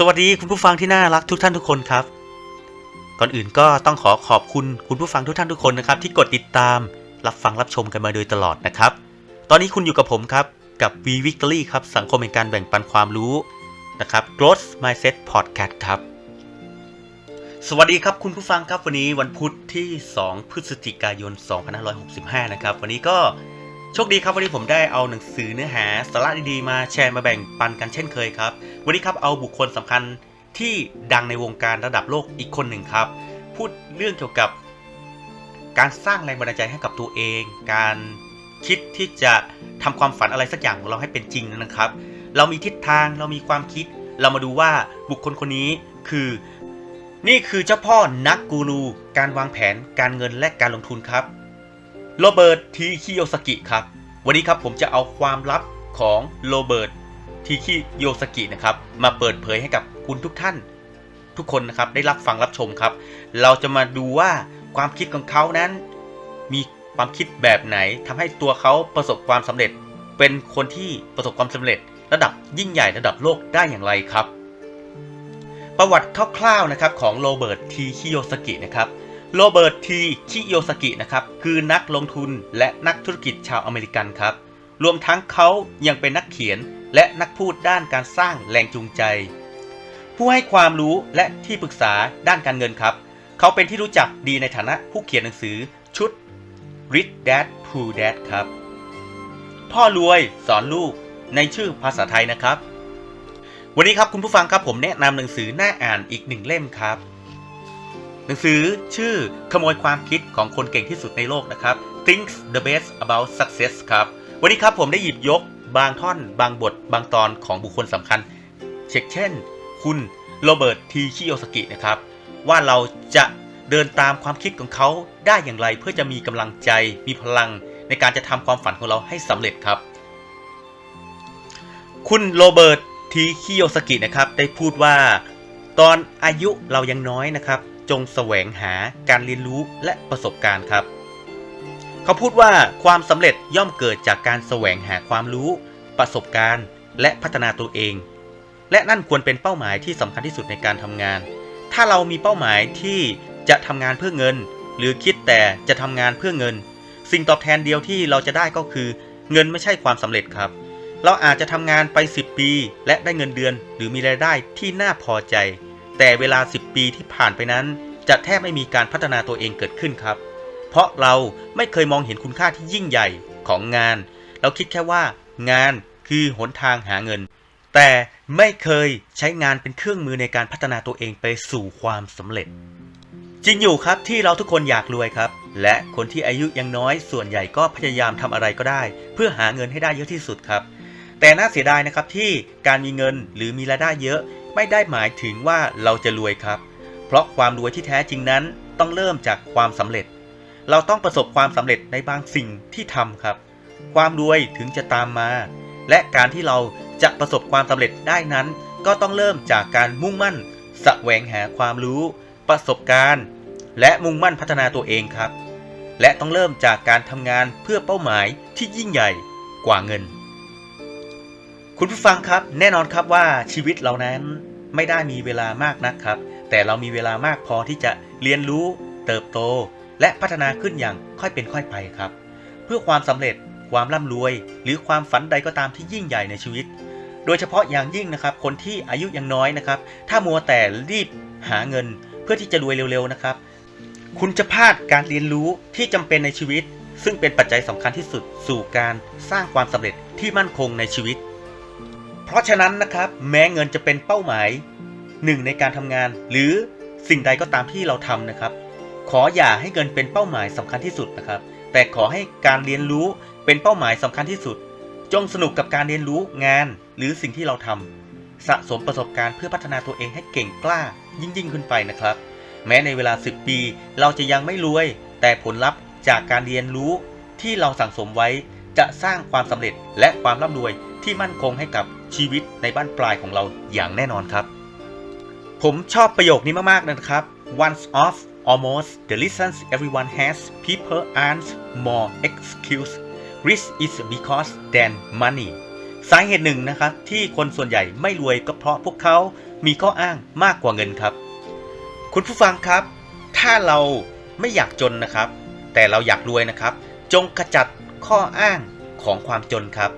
สวัสดีคุณผู้ฟังที่น่ารักทุกท่านทุกคนครับ ก่อนอื่นก็ต้องขอขอบคุณคุณผู้ฟังทุกท่านทุกคนนะครับ ที่กดติดตามรับฟังรับชมกันมาโดยตลอดนะครับ ตอนนี้คุณอยู่กับผมครับ กับ V Victory ครับ สังคมแห่งการแบ่งปันความรู้นะครับ Growth Mindset Podcast ครับ สวัสดีครับคุณผู้ฟังครับวันนี้วันพุธที่ 2 พฤศจิกายน 2565 นะครับ วันนี้ก็ โชคดีครับวันนี้ผมได้เอาหนังสือเนื้อหาสาระดีๆมาแชร์มาแบ่งปันกันเช่นเคยครับ วันนี้ครับเอาบุคคลสำคัญที่ดังในวงการระดับโลกอีกคนหนึ่งครับ พูดเรื่องเกี่ยวกับ การสร้างแรงบันดาลใจให้กับตัวเอง การคิดที่จะทำความฝันอะไรสักอย่างของเราให้เป็นจริงนะครับ เรามีทิศทางเรามีความคิด เรามาดูว่าบุคคลคนนี้คือ นี่คือเจ้าพ่อนักกูรูการวางแผนการเงินและการลงทุนครับ โรเบิร์ตทีคิโยสกิครับ วันนี้ครับผมจะเอาความลับของโรเบิร์ตทีคิโยสกินะครับ มาเปิดเผยให้กับคุณทุกท่าน ทุกคนนะครับได้รับฟังรับชมครับ เราจะมาดูว่าความคิดของเขานั้น มีความคิดแบบไหนทำให้ตัวเขาประสบความสำเร็จ เป็นคนที่ประสบความสำเร็จ ระดับยิ่งใหญ่ระดับโลกได้อย่างไรครับ ประวัติคร่าวๆนะครับของโรเบิร์ตทีคิโยสกินะครับ โรเบิร์ตทีคิโยสกินะครับคือนักลงทุนและนักธุรกิจชาวอเมริกันครับ รวมทั้งเขายังเป็นนักเขียนและนักพูดด้านการสร้างแรงจูงใจ ผู้ให้ความรู้และที่ปรึกษาด้านการเงินครับ เขาเป็นที่รู้จักดีในฐานะผู้เขียนหนังสือชุด Rich Dad Poor Dad ครับ พ่อรวยสอนลูกในชื่อภาษาไทยนะครับ วันนี้ครับคุณผู้ฟังครับผมแนะนำหนังสือน่าอ่านอีกหนึ่งเล่มครับ หนังสือชื่อขโมยความคิดของคนเก่งที่สุดในโลกนะครับ Think the best about success ครับ วันนี้ครับผมได้หยิบยกบางท่อน บางบท บางตอนของบุคคลสำคัญ เช่นเช่น คุณโรเบิร์ตทีชิโอสกินะครับ ว่าเราจะเดินตามความคิดของเขาได้อย่างไรเพื่อจะมีกำลังใจมีพลังในการจะทำความฝันของเราให้สำเร็จครับ คุณโรเบิร์ตทีคิโยสกินะครับ ได้พูดว่า ตอนอายุเรายังน้อยนะครับ จงแสวงหาการเรียนรู้และประสบการณ์ครับ เขาพูดว่าความสำเร็จย่อมเกิดจากการแสวงหาความรู้ ประสบการณ์ และพัฒนาตัวเอง และนั่นควรเป็นเป้าหมายที่สำคัญที่สุดในการทำงาน ถ้าเรามีเป้าหมายที่จะทำงานเพื่อเงิน หรือคิดแต่จะทำงานเพื่อเงิน สิ่งตอบแทนเดียวที่เราจะได้ก็คือ เงินไม่ใช่ความสำเร็จครับ เราอาจจะทำงานไป 10 ปี และได้เงินเดือน หรือมีรายได้ที่น่าพอใจ แต่เวลา 10 ปีที่ผ่านไปนั้น จะแทบไม่มีการพัฒนาตัวเองเกิดขึ้นครับ เพราะเราไม่เคยมองเห็นคุณค่าที่ยิ่งใหญ่ของงาน เราคิดแค่ว่า งานคือหนทางหาเงิน แต่ไม่เคยใช้งานเป็นเครื่องมือในการพัฒนาตัวเองไปสู่ความสำเร็จ จริงอยู่ครับที่เราทุกคนอยากรวยครับ และคนที่อายุยังน้อยส่วนใหญ่ก็พยายามทำอะไรก็ได้ เพื่อหาเงินให้ได้เยอะที่สุดครับแต่น่าเสียดายนะครับที่การมีเงินหรือมีรายได้เยอะ ไม่ได้หมายถึงว่าเราจะรวยครับ เพราะความรวยที่แท้จริงนั้นต้องเริ่มจากความสำเร็จ เราต้องประสบความสำเร็จในบางสิ่งที่ทำครับ ความรวยถึงจะตามมา และการที่เราจะประสบความสำเร็จได้นั้น ก็ต้องเริ่มจากการมุ่งมั่นแสวงหาความรู้ ประสบการณ์ และมุ่งมั่นพัฒนาตัวเองครับ และต้องเริ่มจากการทำงานเพื่อเป้าหมายที่ยิ่งใหญ่กว่าเงิน คุณผู้ฟังครับแน่นอนครับว่าชีวิตเรานั้นไม่ได้มีเวลามากนักครับ แต่เรามีเวลามากพอที่จะเรียนรู้ เติบโต และพัฒนาขึ้นอย่างค่อยเป็นค่อยไปครับ เพื่อความสำเร็จความร่ำรวย หรือความฝันใดก็ตามที่ยิ่งใหญ่ในชีวิต โดยเฉพาะอย่างยิ่งนะครับ คนที่อายุยังน้อยนะครับ ถ้ามัวแต่รีบหาเงิน เพื่อที่จะรวยเร็วๆนะครับ คุณจะพลาดการเรียนรู้ที่จำเป็นในชีวิต ซึ่งเป็นปัจจัยสำคัญที่สุดสู่การสร้างความสำเร็จที่มั่นคงในชีวิต เพราะฉะนั้นนะครับแม้เงินจะเป็นเป้าหมายหนึ่งในการทำงาน หรือสิ่งใดก็ตามที่เราทำนะครับ ขออย่าให้เงินเป็นเป้าหมายสำคัญที่สุดนะครับ แต่ขอให้การเรียนรู้เป็นเป้าหมายสำคัญที่สุด จงสนุกกับการเรียนรู้งานหรือสิ่งที่เราทำสะสมประสบการณ์เพื่อพัฒนาตัวเองให้เก่งกล้า ยิ่งยิ่งขึ้นไปนะครับ แม้ในเวลา 10 ปี เราจะยังไม่รวย แต่ผลลัพธ์จากการเรียนรู้ที่เราสั่งสมไว้จะสร้างความสำเร็จและความร่ำรวยที่มั่นคงให้กับ ชีวิตในบ้านปลายของเราอย่างแน่นอนครับ ผมชอบประโยคนี้มาก ๆ นะครับ once off almost the reasons everyone has people aren't more excuse risk is because than money สาเหตุหนึ่งนะครับ ที่คนส่วนใหญ่ไม่รวยก็เพราะพวกเขามีข้ออ้างมากกว่าเงินครับ คุณผู้ฟังครับ ถ้าเราไม่อยากจนนะครับ แต่เราอยากรวยนะครับ จงขจัดข้ออ้างของความจนครับ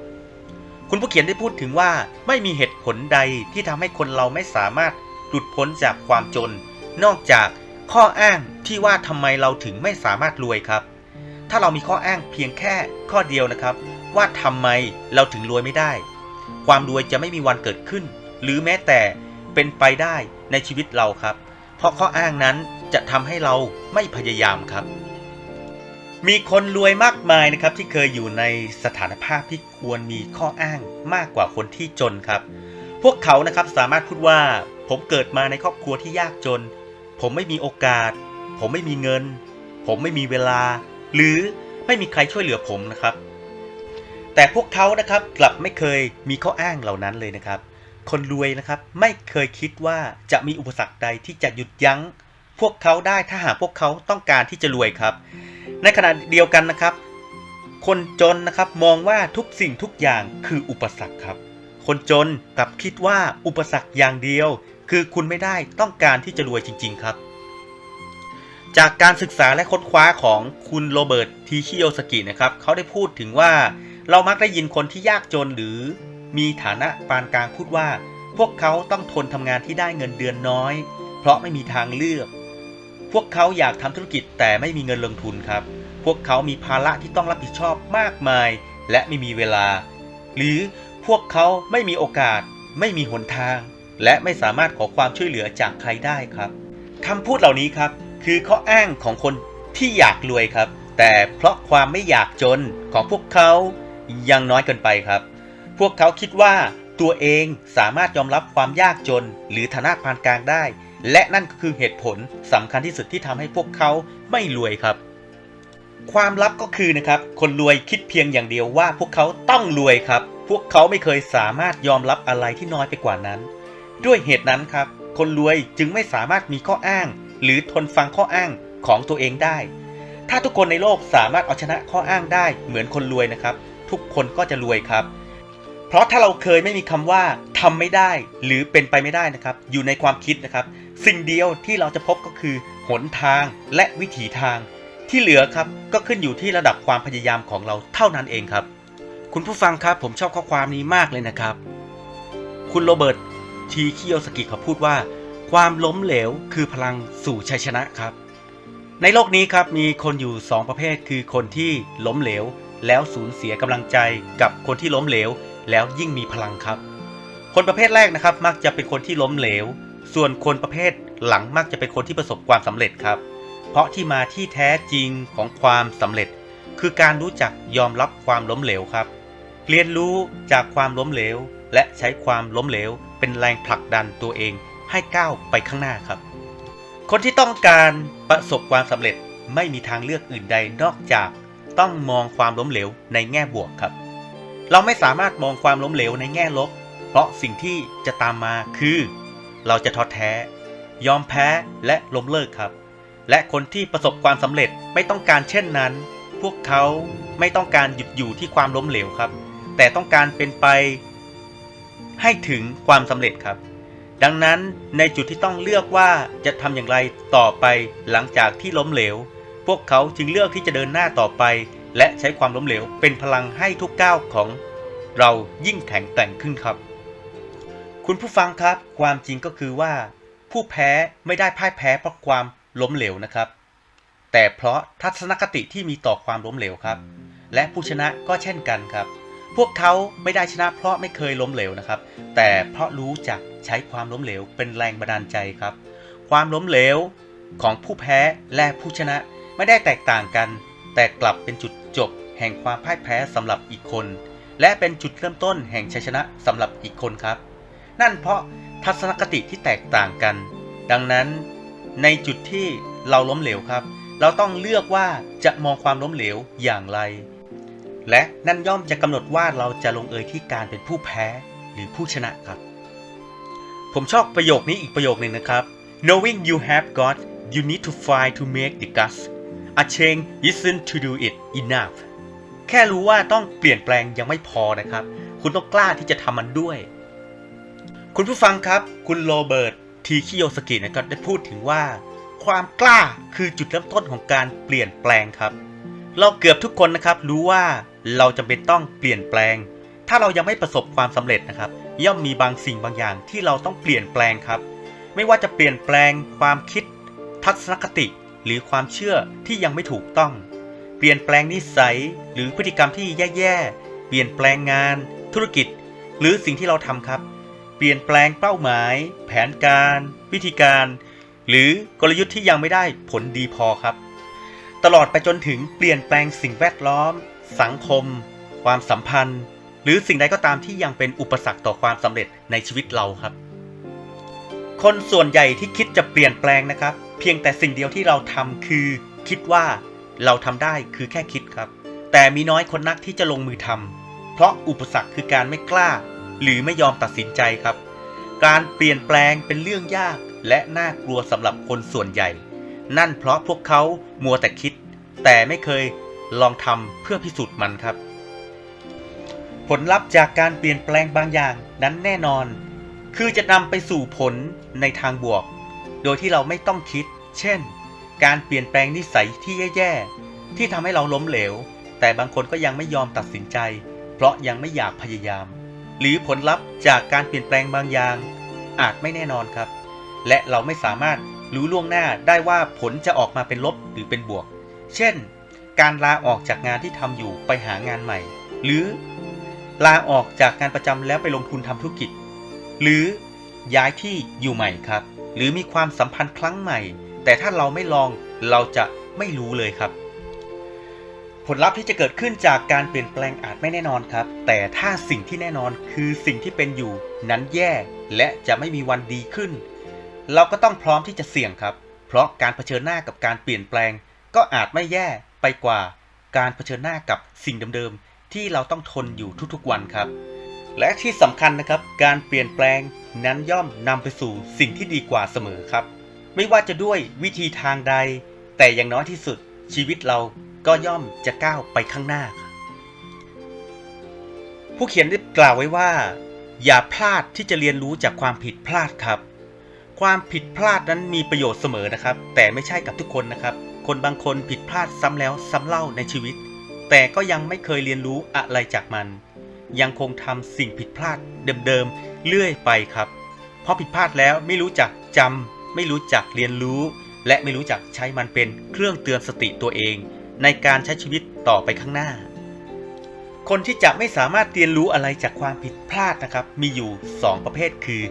คุณผู้เขียนได้พูดถึงว่าไม่มีเหตุผลใดที่ทำให้คนเราไม่สามารถหลุดพ้นจากความจน นอกจากข้ออ้างที่ว่าทำไมเราถึงไม่สามารถรวยครับ ถ้าเรามีข้ออ้างเพียงแค่ข้อเดียวนะครับ ว่าทำไมเราถึงรวยไม่ได้ ความรวยจะไม่มีวันเกิดขึ้น หรือแม้แต่เป็นไปได้ในชีวิตเราครับ เพราะข้ออ้างนั้นจะทำให้เราไม่พยายามครับ มีคนรวยมากมายนะครับที่เคยอยู่ในสถานภาพที่ควรมีข้ออ้างมากกว่าคนที่จนครับ พวกเขานะครับสามารถพูดว่า ผมเกิดมาในครอบครัวที่ยากจน ผมไม่มีโอกาส ผมไม่มีเงิน ผมไม่มีเวลา หรือไม่มีใครช่วยเหลือผมนะครับ แต่พวกเขานะครับกลับไม่เคยมีข้ออ้างเหล่านั้นเลยนะครับ คนรวยนะครับไม่เคยคิดว่าจะมีอุปสรรคใดที่จะหยุดยั้ง พวกเขาได้ถ้าหากพวกเขาต้องการที่จะรวยครับ ในขณะเดียวกันนะครับ คนจนนะครับมองว่าทุกสิ่งทุกอย่างคืออุปสรรคครับ คนจนกลับคิดว่าอุปสรรคอย่างเดียว คือคุณไม่ได้ต้องการที่จะรวยจริง ๆ ครับ จากการศึกษาและค้นคว้าของคุณโรเบิร์ตทีคิโอสกินะครับเขาได้พูดถึงว่าเรามักได้ยินคนที่ยากจนหรือมีฐานะปานกลางพูดว่า พวกเขาต้องทนทำงานที่ได้เงินเดือนน้อย เพราะไม่มีทางเลือก พวกเขาอยากทำธุรกิจแต่ไม่มีเงินลงทุนครับ พวกเขามีภาระที่ต้องรับผิดชอบมากมาย และไม่มีเวลา หรือพวกเขาไม่มีโอกาส ไม่มีหนทาง และไม่สามารถขอความช่วยเหลือจากใครได้ครับคำพูดเหล่านี้ครับ คือข้ออ้างของคนที่อยากรวยครับ แต่เพราะความไม่อยากจนของพวกเขายังน้อยเกินไปครับ พวกเขาคิดว่าตัวเองสามารถยอมรับความยากจนหรือฐานะปานกลางได้ และนั่นก็คือเหตุผลสำคัญที่สุดที่ทำให้พวกเขาไม่รวยครับ ความลับก็คือนะครับคนรวยคิดเพียงอย่างเดียวว่าพวกเขาต้องรวยครับ พวกเขาไม่เคยสามารถยอมรับอะไรที่น้อยไปกว่านั้น ด้วยเหตุนั้นครับ คนรวยจึงไม่สามารถมีข้ออ้าง หรือทนฟังข้ออ้างของตัวเองได้ ถ้าทุกคนในโลกสามารถเอาชนะข้ออ้างได้ เหมือนคนรวยนะครับ ทุกคนก็จะรวยครับเพราะถ้าเราเคยไม่มีคำว่าทำไม่ได้ หรือเป็นไปไม่ได้นะครับ อยู่ในความคิดนะครับ สิ่งเดียวที่เราจะพบก็คือ หนทางและวิถีทาง ที่เหลือครับก็ขึ้นอยู่ที่ระดับความพยายามของเราเท่านั้นเองครับ คุณผู้ฟังครับผมชอบข้อความนี้มากเลยนะครับ คุณโรเบิร์ตทีคิโยสกิเขาพูดว่า ความล้มเหลวคือพลังสู่ชัยชนะครับ ในโลกนี้ครับมีคนอยู่ 2 ประเภทคือคนที่ล้มเหลว แล้วสูญเสียกำลังใจกับคนที่ล้มเหลว แล้วยิ่งมีพลังครับ คนประเภทแรกนะครับมักจะเป็นคนที่ล้มเหลว ส่วนคนประเภทหลังมักจะเป็นคนที่ประสบความสำเร็จครับ เพราะที่มาที่แท้จริงของความสำเร็จ คือการรู้จักยอมรับความล้มเหลวครับ เรียนรู้จากความล้มเหลว และใช้ความล้มเหลว เป็นแรงผลักดันตัวเองให้ก้าวไปข้างหน้าครับ คนที่ต้องการประสบความสำเร็จไม่มีทางเลือกอื่นใดนอกจากต้องมองความล้มเหลวในแง่บวกครับ เราไม่สามารถมองความล้มเหลวในแง่ลบ เพราะสิ่งที่จะตามมาคือ เราจะท้อแท้ ยอมแพ้และล้มเลิกครับ และคนที่ประสบความสำเร็จไม่ต้องการเช่นนั้น พวกเขาไม่ต้องการหยุดอยู่ที่ความล้มเหลวครับ แต่ต้องการเป็นไป ให้ถึงความสำเร็จครับ ดังนั้นในจุดที่ต้องเลือกว่าจะทำอย่างไรต่อไปหลังจากที่ล้มเหลว พวกเขาจึงเลือกที่จะเดินหน้าต่อไป และใช้ความล้มเหลวเป็นพลังให้ทุกก้าวของ เรายิ่งแข็งแกร่งขึ้นครับ คุณผู้ฟังครับ ความจริงก็คือว่า ผู้แพ้ไม่ได้พ่ายแพ้เพราะความล้มเหลวนะครับ แต่เพราะทัศนคติที่มีต่อความล้มเหลวครับ และผู้ชนะก็เช่นกันครับ พวกเขาไม่ได้ชนะเพราะไม่เคยล้มเหลวนะครับ แต่เพราะรู้จักใช้ความล้มเหลวเป็นแรงบันดาลใจครับ ความล้มเหลวของผู้แพ้และผู้ชนะไม่ได้แตกต่างกัน แต่กลับเป็นจุดจบ แห่งความพ่ายแพ้สำหรับอีกคน และเป็นจุดเริ่มต้นแห่งชัยชนะสำหรับอีกคนครับ นั่นเพราะทัศนคติที่แตกต่างกัน ดังนั้นในจุดที่เราล้มเหลวครับ เราต้องเลือกว่าจะมองความล้มเหลวอย่างไร และนั่นย่อมจะกำหนดว่าเราจะลงเอยที่การเป็นผู้แพ้หรือผู้ชนะครับ ผมชอบประโยคนี้อีกประโยคหนึ่งนะครับ knowing you have got you need to fight to make the guts a change isn't to do it enough แค่รู้ว่าต้องเปลี่ยนแปลงยังไม่พอนะครับ คุณต้องกล้าที่จะทำมันด้วย คุณผู้ฟังครับ คุณโรเบิร์ตทีคิโยสกินะครับได้พูดถึงว่า ความกล้าคือจุดเริ่มต้นของการเปลี่ยนแปลงครับ เราเกือบทุกคนนะครับรู้ว่าเราจำเป็นต้องเปลี่ยนแปลง ถ้าเรายังไม่ประสบความสำเร็จนะครับ ย่อมมีบางสิ่งบางอย่างที่เราต้องเปลี่ยนแปลงครับ ไม่ว่าจะเปลี่ยนแปลงความคิด ทัศนคติ หรือความเชื่อที่ยังไม่ถูกต้อง เปลี่ยนแปลงนิสัยหรือพฤติกรรมที่แย่ๆเปลี่ยนแปลงงาน ธุรกิจ หรือสิ่งที่เราทำครับ เปลี่ยนแปลงเป้าหมาย แผนการ วิธีการ หรือกลยุทธ์ที่ยังไม่ได้ผลดีพอครับ ตลอดไปจนถึงเปลี่ยนแปลงสิ่งแวดล้อม สังคม ความสัมพันธ์ หรือสิ่งใดก็ตามที่ยังเป็นอุปสรรคต่อความสำเร็จในชีวิตเราครับ คนส่วนใหญ่ที่คิดจะเปลี่ยนแปลงนะครับ เพียงแต่สิ่งเดียวที่เราทำคือ คิดว่าเราทำได้คือแค่คิดครับ แต่มีน้อยคนนักที่จะลงมือทำเพราะอุปสรรคคือการไม่กล้า หรือไม่ยอมตัดสินใจครับ การเปลี่ยนแปลงเป็นเรื่องยากและน่ากลัวสำหรับคนส่วนใหญ่ นั่นเพราะพวกเขามัวแต่คิด แต่ไม่เคยลองทำเพื่อพิสูจน์มันครับ ผลลัพธ์จากการเปลี่ยนแปลงบางอย่างนั้นแน่นอน คือจะนำไปสู่ผลในทางบวก โดยที่เราไม่ต้องคิด เช่น การเปลี่ยนแปลงนิสัยที่แย่ๆที่ทำให้เราล้มเหลว แต่บางคนก็ยังไม่ยอมตัดสินใจ เพราะยังไม่อยากพยายาม หรือผลลัพธ์จากการเปลี่ยนแปลงบางอย่าง อาจไม่แน่นอนครับ และเราไม่สามารถรู้ล่วงหน้าได้ว่าผลจะออกมาเป็นลบหรือเป็นบวก เช่น การลาออกจากงานที่ทำอยู่ไปหางานใหม่ หรือลาออกจากงานประจำแล้วไปลงทุนทำธุรกิจ หรือย้ายที่อยู่ใหม่ครับ หรือมีความสัมพันธ์ครั้งใหม่ แต่ถ้าเราไม่ลองเราจะไม่รู้เลยครับ ผลลัพธ์ที่จะเกิดขึ้นจากการเปลี่ยนแปลงอาจไม่แน่นอนครับ แต่ถ้าสิ่งที่แน่นอนคือสิ่งที่เป็นอยู่นั้นแย่และจะไม่มีวันดีขึ้น เราก็ต้องพร้อมที่จะเสี่ยงครับ เพราะการเผชิญหน้ากับการเปลี่ยนแปลง ก็อาจไม่แย่ไปกว่า การเผชิญหน้ากับสิ่งเดิมๆที่เราต้องทนอยู่ทุกๆวันครับ และที่สำคัญนะครับ การเปลี่ยนแปลงนั้นย่อมนำไปสู่สิ่งที่ดีกว่าเสมอครับ ไม่ว่าจะด้วยวิธีทางใด แต่อย่างน้อยที่สุดชีวิตเรา ก็ย่อมจะก้าวไปข้างหน้า ผู้เขียนได้กล่าวไว้ว่า อย่าพลาดที่จะเรียนรู้จากความผิดพลาดครับ ความผิดพลาดนั้นมีประโยชน์เสมอนะครับ แต่ไม่ใช่กับทุกคนนะครับ คนบางคนผิดพลาดซ้ำแล้วซ้ำเล่าในชีวิต แต่ก็ยังไม่เคยเรียนรู้อะไรจากมัน ยังคงทำสิ่งผิดพลาดเดิมๆเรื่อยไปครับ เพราะผิดพลาดแล้วไม่รู้จักจำไม่รู้จักเรียนรู้ และไม่รู้จักใช้มันเป็นเครื่องเตือนสติตัวเอง ในการใช้ชีวิตต่อไปข้างหน้า คนที่จะไม่สามารถเรียนรู้อะไรจากความผิดพลาดนะครับ มีอยู่ 2 ประเภทคือ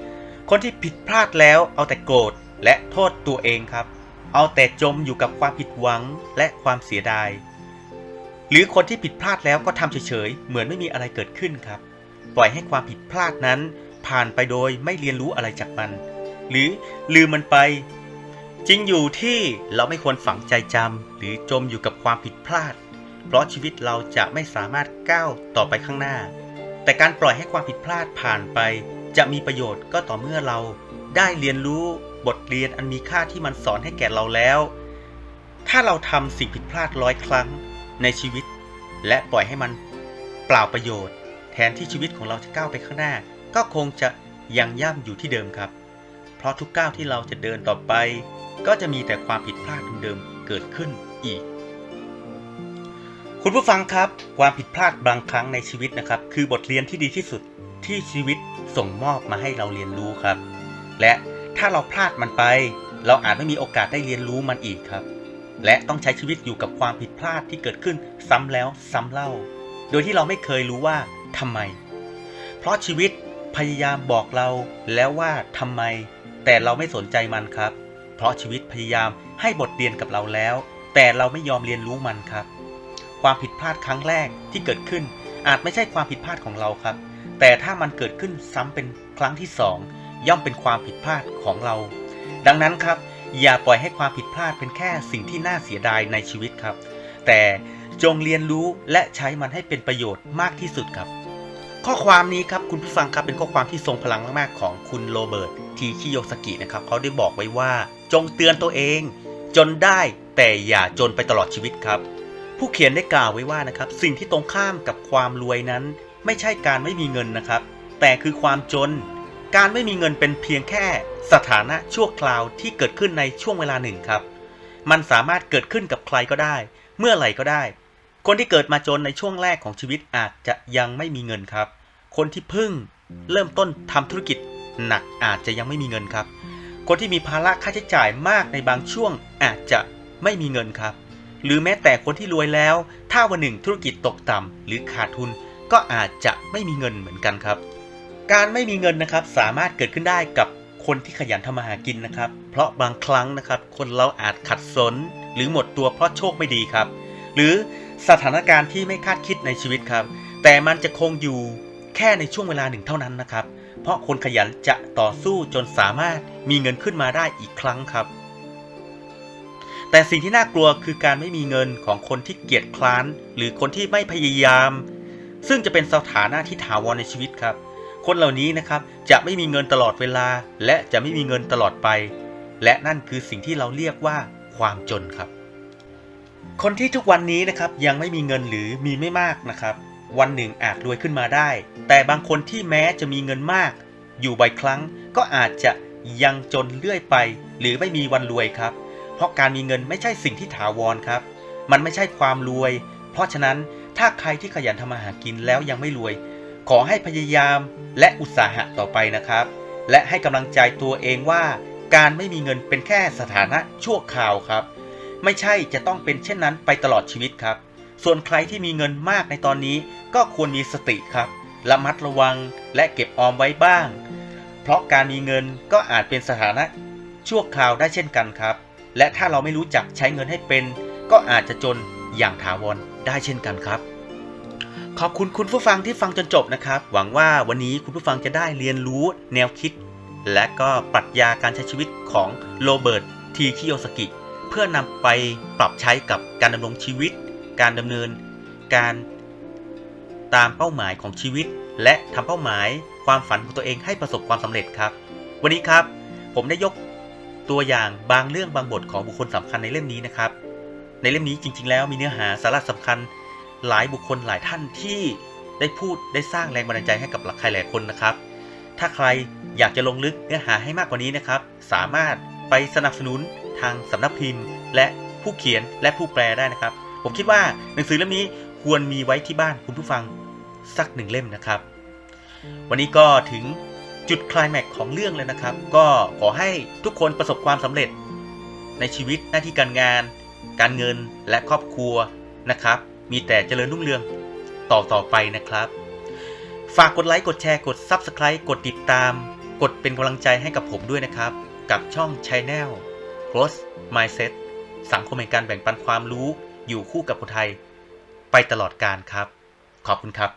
คนที่ผิดพลาดแล้วเอาแต่โกรธและโทษตัวเองครับ เอาแต่จมอยู่กับความผิดหวังและความเสียดาย หรือคนที่ผิดพลาดแล้วก็ทำเฉยๆ เหมือนไม่มีอะไรเกิดขึ้นครับ ปล่อยให้ความผิดพลาดนั้นผ่านไปโดยไม่เรียนรู้อะไรจากมัน หรือลืมมันไป จริงอยู่ที่เราไม่ควรฝังใจจำหรือจมอยู่กับความผิดพลาด เพราะชีวิตเราจะไม่สามารถก้าวต่อไปข้างหน้า แต่การปล่อยให้ความผิดพลาดผ่านไป จะมีประโยชน์ก็ต่อเมื่อเรา ได้เรียนรู้บทเรียนอันมีค่าที่มันสอนให้แก่เราแล้ว ถ้าเราทำสิ่งผิดพลาดร้อยครั้งในชีวิต และปล่อยให้มันเปล่าประโยชน์ แทนที่ชีวิตของเราจะก้าวไปข้างหน้า ก็คงจะยังย่ำอยู่ที่เดิมครับ เพราะทุกก้าวที่เราจะเดินต่อไป ก็จะมีแต่ความผิดพลาดเดิมเกิดขึ้นอีก คุณผู้ฟังครับ ความผิดพลาดบางครั้งในชีวิตนะครับ คือบทเรียนที่ดีที่สุดที่ชีวิตส่งมอบมาให้เราเรียนรู้ครับ และถ้าเราพลาดมันไป เราอาจไม่มีโอกาสได้เรียนรู้มันอีกครับ และต้องใช้ชีวิตอยู่กับความผิดพลาดที่เกิดขึ้นซ้ำแล้วซ้ำเล่า โดยที่เราไม่เคยรู้ว่าทำไม เพราะชีวิตพยายามบอกเราแล้วว่าทำไม แต่เราไม่สนใจมันครับ เพราะชีวิตพยายามให้บทเรียนกับเราแล้ว แต่เราไม่ยอมเรียนรู้มันครับ ความผิดพลาดครั้งแรกที่เกิดขึ้น อาจไม่ใช่ความผิดพลาดของเราครับ แต่ถ้ามันเกิดขึ้นซ้ำเป็นครั้งที่สองย่อมเป็นความผิดพลาดของเรา ดังนั้นครับ อย่าปล่อยให้ความผิดพลาดเป็นแค่สิ่งที่น่าเสียดายในชีวิตครับ แต่จงเรียนรู้และใช้มันให้เป็นประโยชน์มากที่สุดครับ ข้อความนี้ครับคุณผู้ฟังครับเป็นข้อความที่ทรงพลังมากๆของคุณโรเบิร์ตทีคิโยสกินะครับเขาได้บอกไว้ว่า จงเตือนตัวเอง จนได้แต่อย่าจนไปตลอดชีวิตครับ ผู้เขียนได้กล่าวไว้ว่านะครับ สิ่งที่ตรงข้ามกับความรวยนั้น ไม่ใช่การไม่มีเงินนะครับ แต่คือความจน การไม่มีเงินเป็นเพียงแค่สถานะชั่วคราวที่เกิดขึ้นในช่วงเวลาหนึ่งครับ มันสามารถเกิดขึ้นกับใครก็ได้ เมื่อไหร่ก็ได้ คนที่เกิดมาจนในช่วงแรกของชีวิตอาจจะยังไม่มีเงินครับ คนที่เพิ่งเริ่มต้นทำธุรกิจหนักอาจจะยังไม่มีเงินครับ คนที่มีภาระค่าใช้จ่ายมากในบางช่วงอาจจะไม่มีเงินครับ หรือแม้แต่คนที่รวยแล้ว ถ้าวันหนึ่งธุรกิจตกต่ำหรือขาดทุนก็อาจจะไม่มีเงินเหมือนกันครับ การไม่มีเงินนะครับสามารถเกิดขึ้นได้กับคนที่ขยันทำมาหากินนะครับ เพราะบางครั้งนะครับ คนเราอาจขัดสน หรือหมดตัวเพราะโชคไม่ดีครับ หรือสถานการณ์ที่ไม่คาดคิดในชีวิตครับ แต่มันจะคงอยู่แค่ในช่วงเวลาหนึ่งเท่านั้นนะครับ เพราะคนขยันจะต่อสู้จนสามารถมีเงินขึ้นมาได้อีกครั้งครับ แต่สิ่งที่น่ากลัวคือการไม่มีเงินของคนที่เกียจคร้าน หรือคนที่ไม่พยายาม ซึ่งจะเป็นสถานะที่ถาวรในชีวิตครับ คนเหล่านี้นะครับจะไม่มีเงินตลอดเวลา และจะไม่มีเงินตลอดไป และนั่นคือสิ่งที่เราเรียกว่าความจนครับ คนที่ทุกวันนี้นะครับยังไม่มีเงินหรือมีไม่มากนะครับ วันหนึ่งอาจรวยขึ้นมาได้ แต่บางคนที่แม้จะมีเงินมาก อยู่บ่อยครั้งก็อาจจะยังจนเรื่อยไป หรือไม่มีวันรวยครับ เพราะการมีเงินไม่ใช่สิ่งที่ถาวรครับ มันไม่ใช่ความรวย เพราะฉะนั้นถ้าใครที่ขยันทำมาหากินแล้วยังไม่รวย ขอให้พยายามและอุตสาหะต่อไปนะครับ และให้กำลังใจตัวเองว่า การไม่มีเงินเป็นแค่สถานะชั่วคราวครับ ไม่ใช่จะต้องเป็นเช่นนั้นไปตลอดชีวิตครับ ส่วนใครที่มีเงินมากในตอนนี้ก็ควรมีสติครับระมัดระวังและเก็บออมไว้บ้าง เพราะการมีเงินก็อาจเป็นสถานะชั่วคราวได้เช่นกันครับ และถ้าเราไม่รู้จักใช้เงินให้เป็น ก็อาจจะจนอย่างถาวรได้เช่นกันครับ ขอบคุณคุณผู้ฟังที่ฟังจนจบนะครับ หวังว่าวันนี้คุณผู้ฟังจะได้เรียนรู้แนวคิด และก็ปรัชญาการใช้ชีวิตของโรเบิร์ตทีคิโยสกิ เพื่อนำไปปรับใช้กับการดำรงชีวิต การดำเนินการตามเป้าหมายของชีวิต และทำเป้าหมายความฝันของตัวเองให้ประสบความสำเร็จครับ วันนี้ครับ ผมได้ยกตัวอย่างบางเรื่องบางบทของบุคคลสำคัญในเล่มนี้นะครับ ในเล่มนี้จริง ๆ แล้วมีเนื้อหาสาระสำคัญหลายบุคคลหลายท่านที่ได้พูดได้สร้างแรงบันดาลใจให้กับใครหลายคนนะครับ ถ้าใครอยากจะลงลึกเนื้อหาให้มากกว่านี้นะครับ สามารถไปสนับสนุนทางสำนักพิมพ์ และผู้เขียนและผู้แปลได้นะครับ ผมคิดว่าหนังสือเล่มนี้ควรมีไว้ที่บ้านคุณผู้ฟังสักหนึ่งเล่มนะครับ วันนี้ก็ถึงจุดคลายแม็กของเรื่องเลยนะครับ ก็ขอให้ทุกคนประสบความสำเร็จในชีวิตหน้าที่การงาน การเงินและครอบครัวนะครับ มีแต่เจริญรุ่งเรืองต่อต่อไปนะครับ ฝากกดไลค์กดแชร์กด Subscribe กดติดตาม กดเป็นกำลังใจให้กับผมด้วยนะครับ กับช่อง Channel Growth Mindset สังคมแห่งการแบ่งปันความรู้ อยู่คู่กับคนไทย ไปตลอดการครับ ขอบคุณครับ